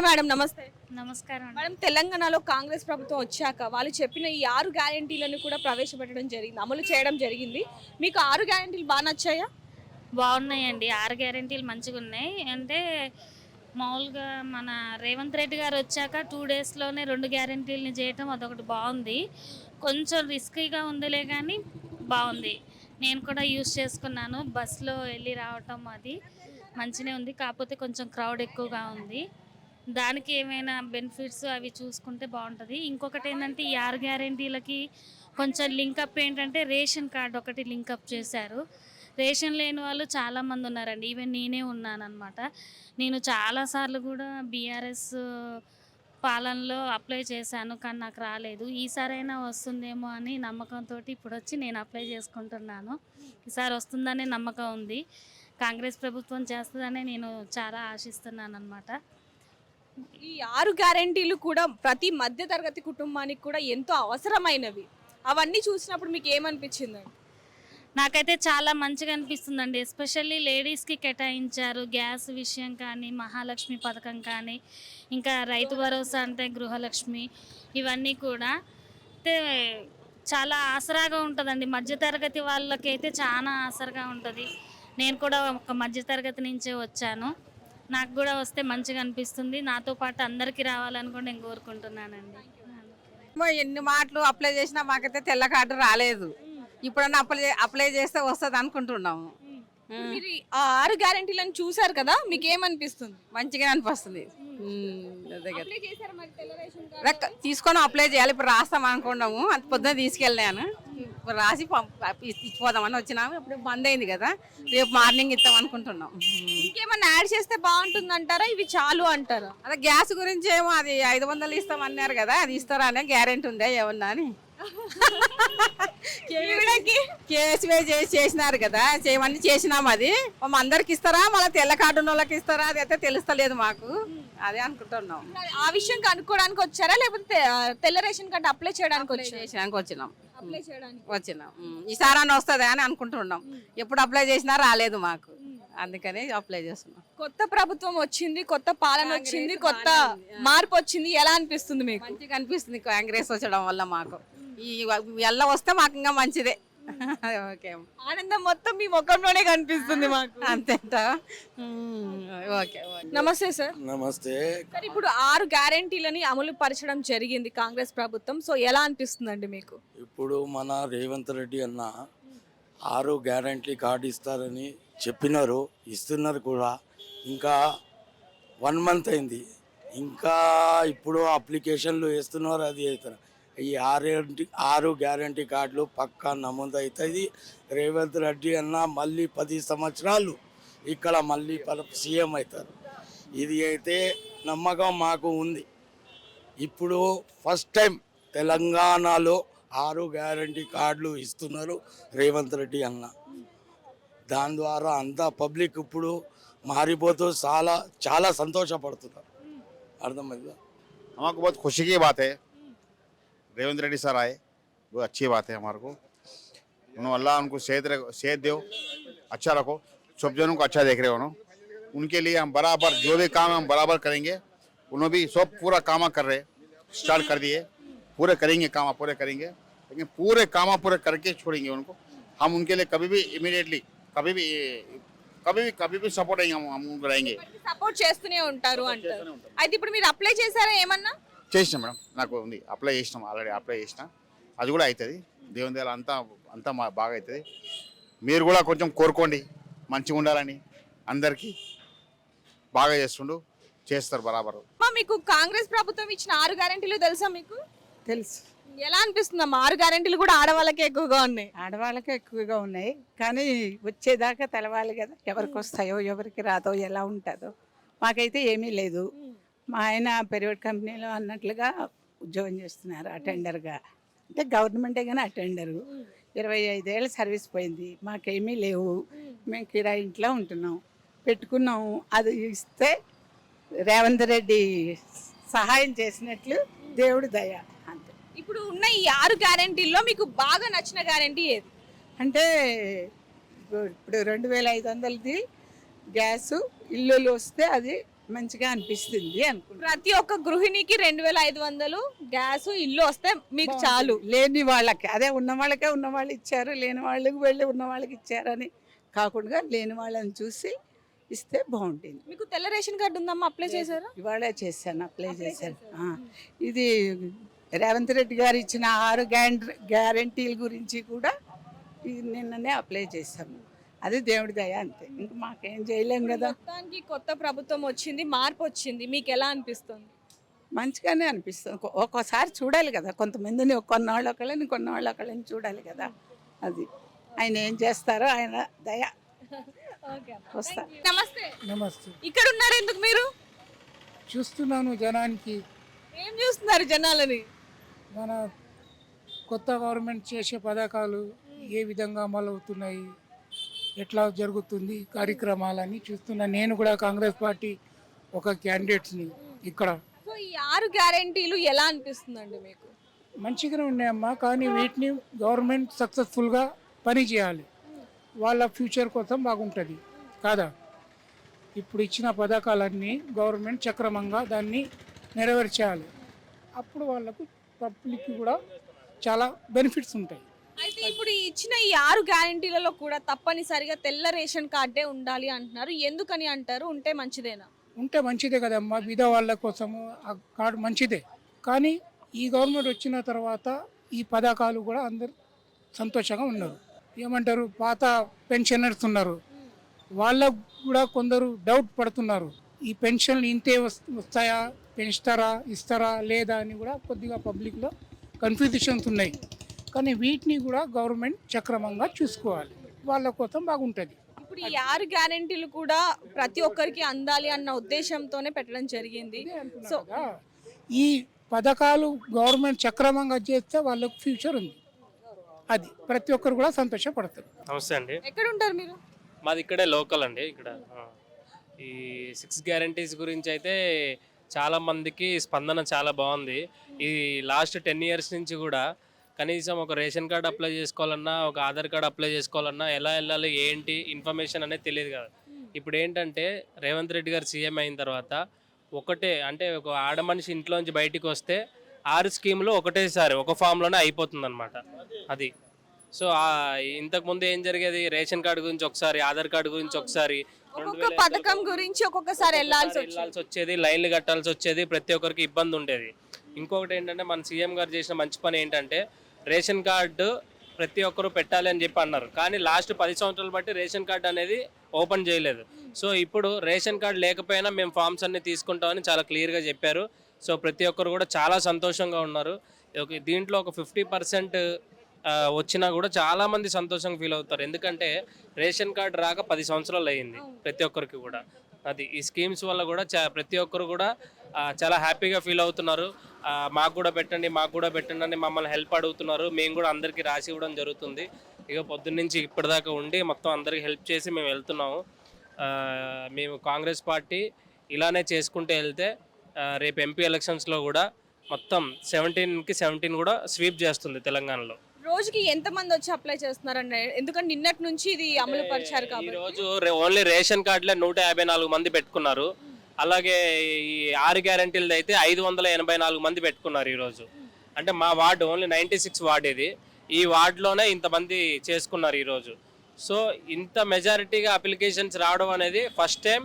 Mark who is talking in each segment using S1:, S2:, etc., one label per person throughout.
S1: Hi madam నమస్తే.
S2: నమస్కారం.
S1: Madam తెలంగాణలో కాంగ్రెస్ ప్రభుత్వం వచ్చాక వాళ్ళు చెప్పిన ఈ ఆరు గ్యారెంటీలను కూడా ప్రవేశపెట్టడం జరిగింది అమలు చేయడం జరిగింది. మీకు ఆరు గ్యారెంటీలు బాగా నచ్చాయా?
S2: బాగున్నాయండి ఆరు గ్యారెంటీలు మంచిగా ఉన్నాయి. అంటే మామూలుగా మన రేవంత్ రెడ్డి గారు వచ్చాక టూ డేస్లోనే రెండు గ్యారెంటీలని చేయటం అదొకటి బాగుంది. కొంచెం రిస్కీగా ఉందిలే కానీ బాగుంది. నేను కూడా యూస్ చేసుకున్నాను బస్సులో వెళ్ళి రావటం అది మంచిగా ఉంది. కాకపోతే కొంచెం క్రౌడ్ ఎక్కువగా ఉంది. దానికి ఏమైనా బెనిఫిట్స్ అవి చూసుకుంటే బాగుంటుంది. ఇంకొకటి ఏంటంటే ఈ ఆర్ గ్యారెంటీలకి కొంచెం లింకప్ ఏంటంటే రేషన్ కార్డు ఒకటి లింకప్ చేశారు. రేషన్ లేని వాళ్ళు చాలామంది ఉన్నారండి. ఈవెన్ నేనే ఉన్నానమాట నేను చాలాసార్లు కూడా బీఆర్ఎస్ పాలనలో అప్లై చేశాను కానీ నాకు రాలేదు. ఈసారైనా వస్తుందేమో అని నమ్మకంతో ఇప్పుడు వచ్చి నేను అప్లై చేసుకుంటున్నాను. ఈసారి వస్తుందనే నమ్మకం ఉంది. కాంగ్రెస్ ప్రభుత్వం చేస్తుందనే నేను చాలా ఆశిస్తున్నాను అనమాట
S1: ఈ ఆరు గ్యారెంటీలు కూడా ప్రతి మధ్య తరగతి కుటుంబానికి కూడా ఎంతో అవసరమైనవి. అవన్నీ చూసినప్పుడు మీకు ఏమనిపించిందండి?
S2: నాకైతే చాలా మంచిగా అనిపిస్తుందండి. ఎస్పెషల్లీ లేడీస్కి కేటాయించారు గ్యాస్ విషయం కానీ మహాలక్ష్మి పథకం కానీ ఇంకా రైతు భరోసా అంటే గృహలక్ష్మి ఇవన్నీ కూడా. అయితే చాలా ఆసరాగా ఉంటుందండి. మధ్యతరగతి వాళ్ళకైతే చాలా ఆసరగా ఉంటుంది. నేను కూడా ఒక మధ్యతరగతి నుంచే వచ్చాను. నాకు కూడా వస్తే మంచిగా అనిపిస్తుంది. నాతో పాటు అందరికీ రావాలని కూడా నేను కోరుకుంటున్నానండి.
S3: ఎన్ని మాటలు అప్లై చేసినా మాకైతే తెల్ల కార్డు రాలేదు. ఇప్పుడన్నా అప్లై అప్లై చేస్తే వస్తుంది అనుకుంటున్నాము.
S1: మీరు ఈ ఆరు గ్యారెంటీలను చూసారు కదా మీకు ఏమనిపిస్తుంది
S3: మంచిగా అనిపిస్తుంది. ఉమ్, అదే కదా.
S1: అప్లై చేశారా మరి తెల్ల రేషన్ కార్డు?
S3: రక్క తీసుకొని అప్లై చేయాలి. ఇప్పుడు రాస్తాం అనుకున్నాము. అంత పొద్దున తీసుకెళ్ళాను రాసి పంప ఇచ్చిపోదామని వచ్చినాము. ఇప్పుడు బంద్ అయింది కదా. రేపు మార్నింగ్ ఇస్తాం అనుకుంటున్నాం.
S1: ఇంకేమన్నా యాడ్ చేస్తే బాగుంటుంది అంటారా? ఇవి చాలు అంటారా?
S3: అదే గ్యాస్ గురించి ఏమో అది ఐదు వందలు ఇస్తాం అన్నారు కదా. అది ఇస్తారా అనే గ్యారెంటీ ఉందా ఏమన్నా అని? కేసీవై చేసి చేసినారు కదా చేయమని చేసినాం అది. మా అందరికి ఇస్తారా? మళ్ళీ తెల్ల కార్డు ఉన్న వాళ్ళకి ఇస్తారా? అది అయితే తెలుస్తలేదు మాకు. అదే అనుకుంటున్నాం.
S1: ఆ విషయం కనుక్కోవడానికి వచ్చారా? లేకపోతే తెల్ల రేషన్ కార్డు అప్లై చేయడానికి
S3: వచ్చినాం.
S1: చేయడానికి.
S3: వచ్చినాం. ఉమ్. ఈసారి అని వస్తుంది అని అనుకుంటున్నాం. ఎప్పుడు అప్లై చేసినా రాలేదు మాకు. అందుకని అప్లై చేస్తున్నాం.
S1: కొత్త ప్రభుత్వం వచ్చింది కొత్త పాలన వచ్చింది కొత్త మార్పు వచ్చింది. ఎలా అనిపిస్తుంది మీకు?
S3: మంచిగా అనిపిస్తుంది కాంగ్రెస్ వచ్చడం వల్ల మాకు. ఈ ఎల్ల వస్తే మాకు ఇంకా మంచిదే. ఓకే.
S1: ఆనందం మొత్తం మీ ముఖంలోనే కనిపిస్తుంది మాకు.
S3: అంతేంట. ఓకే
S1: నమస్తే సార్.
S4: నమస్తే.
S1: సార్ ఇప్పుడు ఆరు గ్యారెంటీలని అమలు పరచడం జరిగింది కాంగ్రెస్ ప్రభుత్వం. సో ఎలా అనిపిస్తుందండి మీకు?
S4: ఇప్పుడు మన రేవంత్ రెడ్డి అన్న ఆరు గ్యారంటీ కార్డు ఇస్తారని చెప్పినారు ఇస్తున్నారు కూడా. ఇంకా వన్ మంత్ అయింది. ఇంకా ఇప్పుడు అప్లికేషన్లు వేస్తున్నారు అది అవుతున్నారు ఈ ఆరు ఆరు గ్యారంటీ కార్డులు పక్కా నమోదు అవుతుంది రేవంత్ రెడ్డి అన్న మళ్ళీ పది సంవత్సరాలు ఇక్కడ మళ్ళీ సీఎం అవుతారు ఇది అయితే నమ్మకం మాకు ఉంది ఇప్పుడు ఫస్ట్ టైం తెలంగాణలో ఆరు గ్యారంటీ కార్డులు ఇస్తున్నారు రేవంత్ రెడ్డి అన్న దాని ద్వారా అంతా పబ్లిక్ ఇప్పుడు మారిపోతూ చాలా చాలా సంతోషపడుతున్నారు అర్థమైందా
S5: हमारे को बहुत खुशी की बात है रेवंत रेड्डी सर आए बहुत अच्छी बात है हमारे को उन्होंने अल्लाह उनको सेहत रख- सेहत दो अच्छा रखो सब जनों को अच्छा देख रहे हो उन्होंने उनके लिए हम बराबर जो भी काम है हम बराबर करेंगे उन्होंने भी सब पूरा काम कर रहे स्टार्ट कर दिए पूरे करेंगे काम पूरे करेंगे लेकिन पूरे काम पूरे करके छोड़ेंगे उनको हम उनके लिए कभी भी इमीडिएटली कभी भी कभी भी कभी भी सपोर्ट आएंगे हम हम उनको रहेंगे
S1: సపోర్ట్ చేస్తూనే ఉంటారు అంటారు అయితే ఇప్పుడు మీరు అప్లై చేశారా ఏమన్నా
S5: చేసినాం మేడం నాకు ఉంది. అప్లై చేసినాం ఆల్రెడీ అప్లై చేసిన. అది కూడా అవుతుంది దేవుని దగ్గర అంతా అంతా మా బాగా అవుతుంది మీరు కూడా కొంచెం కోరుకోండి. మంచిగా ఉండాలని అందరికీ బాగా చేస్తుండు. చేస్తారు బరాబరు.
S1: అమ్మా, మీకు కాంగ్రెస్ ప్రభుత్వం ఇచ్చిన ఆరు గ్యారెంటీలు తెలుసా మీకు?
S6: తెలుసు.
S1: ఎలా అనిపిస్తుంది అమ్మా? ఆరు గ్యారెంటీలు కూడా ఆడవాళ్ళకే ఎక్కువగా ఉన్నాయి.
S6: ఆడవాళ్ళకే ఎక్కువగా ఉన్నాయి. కానీ వచ్చేదాకా తెలవాలి కదా ఎవరికి వస్తాయో ఎవరికి రాదో ఎలా ఉంటుందో. మాకైతే ఏమీ లేదు. మా ఆయన ప్రైవేట్ కంపెనీలో అన్నట్లుగా ఉద్యోగం చేస్తున్నారు అటెండర్గా. అంటే గవర్నమెంటే కానీ అటెండరు. ఇరవై ఐదేళ్ళ సర్వీస్ పోయింది. మాకేమీ లేవు. మేము కిరాయి ఇంట్లో ఉంటున్నాం. పెట్టుకున్నాము అది ఇస్తే రేవంత్ రెడ్డి సహాయం చేసినట్లు దేవుడి దయ అంతే.
S1: ఇప్పుడు ఉన్న ఈ ఆరు గ్యారెంటీల్లో మీకు బాగా నచ్చిన గ్యారెంటీ ఏది?
S6: అంటే ఇప్పుడు రెండు వేల ఐదు వందలది గ్యాసు ఇల్లులు వస్తే అది మంచిగా అనిపిస్తుంది అనుకుంటా
S1: ప్రతి ఒక్క గృహిణికి రెండు వేల ఐదు వందలు గ్యాస్ ఇల్లు వస్తే మీకు చాలు.
S6: లేని వాళ్ళకి అదే ఉన్న వాళ్ళకే ఉన్న వాళ్ళు ఇచ్చారు లేని వాళ్ళకి వెళ్ళి ఉన్న వాళ్ళకి ఇచ్చారని కాకుండా లేని వాళ్ళని చూసి ఇస్తే బాగుంటుంది.
S1: మీకు తెల్ల రేషన్ కార్డు ఉందమ్మా అప్లై చేశారా?
S6: ఇవాళ చేశాను అప్లై చేశాను. ఆ, ఇది రేవంత్ రెడ్డి గారు ఇచ్చిన ఆరు గ్యారెంటీ గ్యారంటీల గురించి కూడా ఇది నిన్ననే అప్లై చేశాము. అది దేవుడి దయ అంతే. ఇంక మాకేం చేయలేం కదా.
S1: మొత్తానికి కొత్త ప్రభుత్వం వచ్చింది మార్పు వచ్చింది మీకు ఎలా అనిపిస్తుంది?
S6: మంచిగానే అనిపిస్తుంది. ఒక్కొ- ఒక్కోసారి చూడాలి కదా కొంతమందిని కొన్నవాళ్ళు ఒకళ్ళని కొన్నవాళ్ళు ఒకళ్ళని చూడాలి కదా. అది. ఆయన ఏం చేస్తారో ఆయన దయ. వస్తా.
S1: నమస్తే.
S7: నమస్తే.
S1: ఇక్కడ ఉన్నారు ఎందుకు మీరు?
S7: చూస్తున్నాను జనానికి.
S1: ఏం చూస్తున్నారు జనాలని?
S7: మన కొత్త గవర్నమెంట్ చేసే పథకాలు ఏ విధంగా అమలవుతున్నాయి? ఎట్లా జరుగుతుంది కార్యక్రమాలని చూస్తున్నా. నేను కూడా కాంగ్రెస్ పార్టీ ఒక క్యాండిడేట్స్ని ఇక్కడ.
S1: సో ఈ ఆరు గ్యారెంటీలు ఎలా అనిపిస్తుందండి మీకు?
S7: మంచిగానే ఉన్నాయమ్మా కానీ వీటిని గవర్నమెంట్ సక్సెస్ఫుల్గా పని చేయాలి. వాళ్ళ ఫ్యూచర్ కోసం బాగుంటుంది. కాదా? ఇప్పుడు ఇచ్చిన పథకాలన్నీ గవర్నమెంట్ సక్రమంగా దాన్ని నెరవేర్చేయాలి. అప్పుడు వాళ్ళకు పబ్లిక్ కూడా చాలా బెనిఫిట్స్ ఉంటాయి.
S1: అయితే ఇప్పుడు ఇచ్చిన ఈ ఆరు గ్యారెంటీలలో కూడా తప్పనిసరిగా తెల్ల రేషన్ కార్డే ఉండాలి అంటున్నారు. ఎందుకని అంటారు? ఉంటే మంచిదేనా?
S7: ఉంటే మంచిదే కదమ్మా. బీద వాళ్ళ కోసము ఆ కార్డు మంచిదే. కానీ ఈ గవర్నమెంట్ వచ్చిన తర్వాత ఈ పథకాలు కూడా అందరు సంతోషంగా ఉన్నారు. ఏమంటారు? పాత పెన్షనర్స్ ఉన్నారు. వాళ్ళకు కూడా కొందరు డౌట్ పడుతున్నారు. ఈ పెన్షన్లు ఇంతే వస్తాయా? పెంచుతారా? ఇస్తారా? లేదా? అని కూడా కొద్దిగా పబ్లిక్లో కన్ఫ్యూజన్స్ ఉన్నాయి. కానీ వీటిని కూడా గవర్నమెంట్ సక్రమంగా చూసుకోవాలి. వాళ్ళ కోసం బాగుంటుంది.
S1: ఇప్పుడు ఈ ఆరు గ్యారెంటీలు కూడా ప్రతి ఒక్కరికి అందాలి అన్న ఉద్దేశంతోనే పెట్టడం జరిగింది. సో
S7: ఈ పథకాలు గవర్నమెంట్ సక్రమంగా చేస్తే వాళ్ళకు ఫ్యూచర్ ఉంది. అది ప్రతి ఒక్కరు కూడా సంతోషపడతారు.
S8: నమస్తే అండి.
S1: ఎక్కడ ఉంటారు మీరు?
S8: మాది ఇక్కడే లోకల్ అండి ఇక్కడ. ఈ సిక్స్ గ్యారంటీస్ గురించి అయితే చాలా మందికి స్పందన చాలా బాగుంది. ఈ లాస్ట్ టెన్ ఇయర్స్ నుంచి కూడా కనీసం ఒక రేషన్ కార్డ్ అప్లై చేసుకోవాలన్నా ఒక ఆధార్ కార్డ్ అప్లై చేసుకోవాలన్నా ఎలా వెళ్ళాలి ఏంటి ఇన్ఫర్మేషన్ అనేది తెలియదు కదా. ఇప్పుడు ఏంటంటే రేవంత్ రెడ్డి గారు సీఎం అయిన తర్వాత ఒకటే అంటే ఒక ఆడ మనిషి ఇంట్లోంచి బయటికి వస్తే ఆరు స్కీములు ఒకటేసారి ఒక ఫామ్లోనే అయిపోతుంది అనమాట అది. సో ఆ ఇంతకు ముందు ఏం జరిగేది? రేషన్ కార్డు గురించి ఒకసారి ఆధార్ కార్డు గురించి ఒకసారి
S1: ఒక్కొక్క పథకం గురించి ఒక్కొక్కసారి వెళ్ళాల్సి వచ్చేది
S8: లైన్లు కట్టాల్సి వచ్చేది ప్రతి ఒక్కరికి ఇబ్బంది ఉండేది. ఇంకొకటి ఏంటంటే మన సీఎం గారు చేసిన మంచి పని ఏంటంటే రేషన్ కార్డు ప్రతి ఒక్కరు పెట్టాలి అని చెప్పి అన్నారు. కానీ లాస్ట్ పది సంవత్సరాలు బట్టి రేషన్ కార్డు అనేది ఓపెన్ చేయలేదు. సో ఇప్పుడు రేషన్ కార్డు లేకపోయినా మేము ఫామ్స్ అన్ని తీసుకుంటామని చాలా క్లియర్గా చెప్పారు. సో ప్రతి ఒక్కరు కూడా చాలా సంతోషంగా ఉన్నారు. దీంట్లో ఒక ఫిఫ్టీ పర్సెంట్ వచ్చినా కూడా చాలా మంది సంతోషంగా ఫీల్ అవుతారు. ఎందుకంటే రేషన్ కార్డు రాక పది సంవత్సరాలు అయ్యింది ప్రతి ఒక్కరికి కూడా. అది ఈ స్కీమ్స్ వల్ల కూడా చా- ప్రతి ఒక్కరు కూడా చాలా హ్యాపీగా ఫీల్ అవుతున్నారు. మాకు కూడా పెట్టండి మాకు కూడా పెట్టండి అని మమ్మల్ని హెల్ప్ అడుగుతున్నారు. మేము కూడా అందరికీ రాసి ఇవ్వడం జరుగుతుంది. ఇక పొద్దున్న నుంచి ఇప్పటిదాకా ఉండి మొత్తం అందరికి హెల్ప్ చేసి మేము వెళ్తున్నాము. మేము కాంగ్రెస్ పార్టీ ఇలానే చేసుకుంటూ వెళ్తే రేపు ఎంపీ ఎలక్షన్స్లో కూడా మొత్తం సెవెంటీన్కి సెవెంటీన్ కూడా స్వీప్ చేస్తుంది తెలంగాణలో.
S1: రోజుకి ఎంత మంది వచ్చి అప్లై చేస్తున్నారండి? ఎందుకంటే నిన్నటి నుంచి ఇది అమలు పరిచారు
S8: ఈ
S1: కాబట్టి.
S8: రోజు ఓన్లీ రేషన్ కార్డులే నూట యాభై నాలుగు మంది పెట్టుకున్నారు. అలాగే ఈ ఆరు గ్యారంటీలది అయితే ఐదు వందల ఎనభై నాలుగు మంది పెట్టుకున్నారు ఈరోజు. అంటే మా ward only ninety six ward ఇది. ఈ వార్డులోనే ఇంతమంది చేసుకున్నారు ఈరోజు. సో ఇంత మెజారిటీగా అప్లికేషన్స్ రావడం అనేది ఫస్ట్ టైం.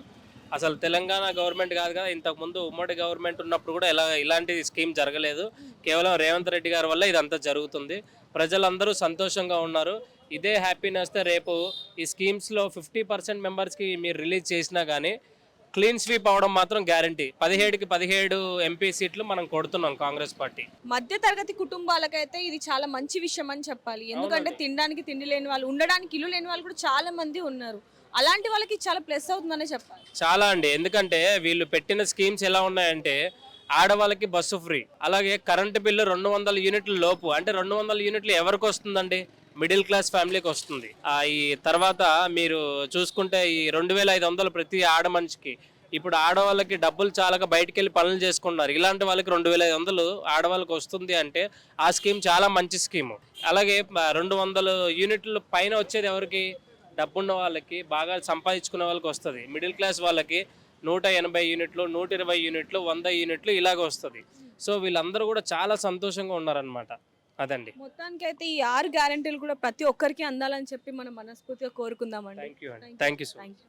S8: అసలు తెలంగాణ గవర్నమెంట్ కాదు కదా ఇంతకుముందు ఉమ్మడి గవర్నమెంట్ ఉన్నప్పుడు కూడా ఇలా ఇలాంటి స్కీమ్ జరగలేదు. కేవలం రేవంత్ రెడ్డి గారి వల్ల ఇదంతా జరుగుతుంది. ప్రజలందరూ సంతోషంగా ఉన్నారు. ఇదే హ్యాపీనెస్తో రేపు ఈ స్కీమ్స్లో ఫిఫ్టీ పర్సెంట్ మెంబర్స్కి మీరు రిలీజ్ చేసినా కానీ క్లీన్ స్వీప్ అవడం మాత్రం గ్యారంటీ. పదిహేడుకి పదిహేడు ఎంపీ సీట్లు మనం కొడుతున్నాం కాంగ్రెస్ పార్టీ.
S1: మధ్య తరగతి కుటుంబాలకైతే ఇది చాలా మంచి విషయం అని చెప్పాలి. ఎందుకంటే తినడానికి తిండి లేని వాళ్ళు ఉండడానికి ఇల్లు లేని వాళ్ళు కూడా చాలా మంది ఉన్నారు. అలాంటి వాళ్ళకి చాలా ప్లస్ అవుతుందనే చెప్పాలి.
S8: చాలా అండి. ఎందుకంటే వీళ్ళు పెట్టిన స్కీమ్స్ ఎలా ఉన్నాయంటే ఆడవాళ్ళకి బస్సు ఫ్రీ అలాగే కరెంటు బిల్లు రెండు వందల యూనిట్ల లోపు. అంటే రెండు వందల యూనిట్లు ఎవరికి వస్తుందండి? మిడిల్ క్లాస్ ఫ్యామిలీకి వస్తుంది. ఆ ఈ తర్వాత మీరు చూసుకుంటే ఈ రెండు వేల ఐదు వందలు ప్రతి ఆడ మనిషికి. ఇప్పుడు ఆడవాళ్ళకి డబ్బులు చాలక బయటికి వెళ్ళి పనులు చేసుకుంటున్నారు. ఇలాంటి వాళ్ళకి రెండు వేల ఐదు వందలు ఆడవాళ్ళకి వస్తుంది అంటే ఆ స్కీమ్ చాలా మంచి స్కీము. అలాగే రెండు వందలు యూనిట్లు పైన వచ్చేది ఎవరికి? డబ్బున్న వాళ్ళకి బాగా సంపాదించుకునే వాళ్ళకి వస్తుంది. మిడిల్ క్లాస్ వాళ్ళకి నూట ఎనభై యూనిట్లు నూట ఇరవై యూనిట్లు వంద యూనిట్లు ఇలాగ వస్తుంది. సో వీళ్ళందరూ కూడా చాలా సంతోషంగా ఉన్నారనమాట అదండి.
S1: మొత్తానికి అయితే ఈ ఆరు గ్యారెంటీలు కూడా ప్రతి ఒక్కరికి అందాలని చెప్పి మనం మనస్ఫూర్తిగా కోరుకుందామండి.
S8: థ్యాంక్ యూ అండి thank you so
S1: thank you